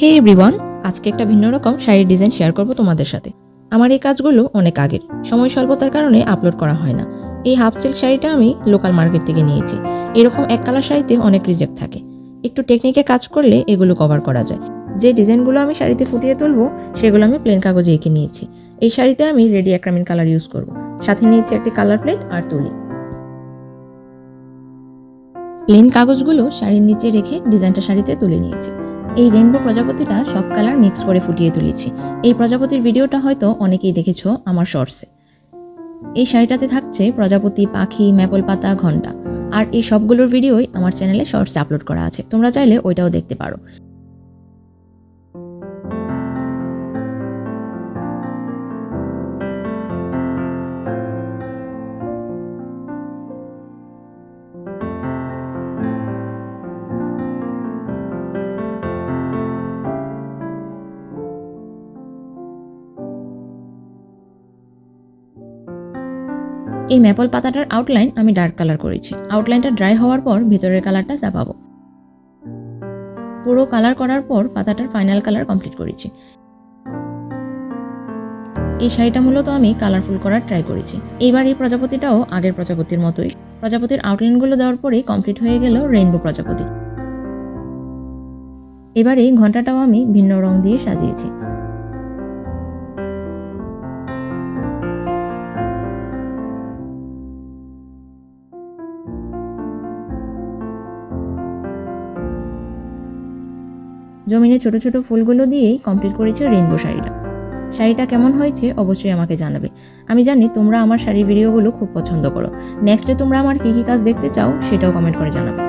হে everyone আজকে একটা ভিন্ন রকম শাড়ির ডিজাইন শেয়ার করব তোমাদের সাথে। আমার এই কাজগুলো অনেক আগের। সময় স্বল্পতার কারণে আপলোড করা হয় না। এই হাফ সিল্ক শাড়িটা আমি লোকাল মার্কেট থেকে নিয়েছি। এরকম এক কালার শাড়িতে অনেক রিজেক্ট থাকে। একটু টেকনিকে কাজ করলে এগুলো কভার করা যায়। যে ডিজাইনগুলো আমি শাড়িতে ফুটিয়ে তুলবো, সেগুলো আমি প্লেন কাগজে এঁকে নিয়েছি। এই শাড়িতে আমি রেডি অ্যাক্রামিন কালার ইউজ করব। সাথে নিয়েছি একটি কালার প্লেট আর তুলি। প্লেন কাগজগুলো শাড়ির নিচে রেখে ডিজাইনটা শাড়িতে তুলে নিয়েছি। এই রেনবো প্রজাপতিটা সব কালার মিক্স করে ফুটিয়ে তুলেছি। এই প্রজাপতির ভিডিওটা হয়তো অনেকেই দেখেছ আমার শর্টসে। এই শাড়িটাতে থাকছে প্রজাপতি, পাখি, ম্যাপল পাতা, ঘণ্টা। আর এই সবগুলোর ভিডিওই আমার চ্যানেলে শর্টসে আপলোড করা আছে। তোমরা চাইলে ওইটাও দেখতে পারো। এই ম্যাপল পাতাটার আউটলাইন আমি ডার্ক কালার করেছি। আউটলাইনটা ড্রাই হওয়ার পর ভিতরের কালারটা চাপাবো। পুরো কালার করার পর পাতাটার ফাইনাল কালার কমপ্লিট করেছি। এই শাড়িটা মূলত আমি কালারফুল করার ট্রাই করেছি। এইবার এই প্রজাপতিটাও আগের প্রজাপতির মতোই। প্রজাপতির আউটলাইনগুলো দেওয়ার পরেই কমপ্লিট হয়ে গেল রেইনবো প্রজাপতি। এবার এই ঘন্টাটাও আমি ভিন্ন রং দিয়ে সাজিয়েছি। জমিনে ছোট ছোট ফুলগুলো দিয়েই কমপ্লিট করেছে রেইনবো শাড়িটা। শাড়িটা কেমন হয়েছে অবশ্যই আমাকে জানাবে। আমি জানি তোমরা আমার শাড়ির ভিডিওগুলো খুব পছন্দ করো। নেক্সটে তোমরা আমার কী কী কাজ দেখতে চাও সেটাও কমেন্ট করে জানাবে।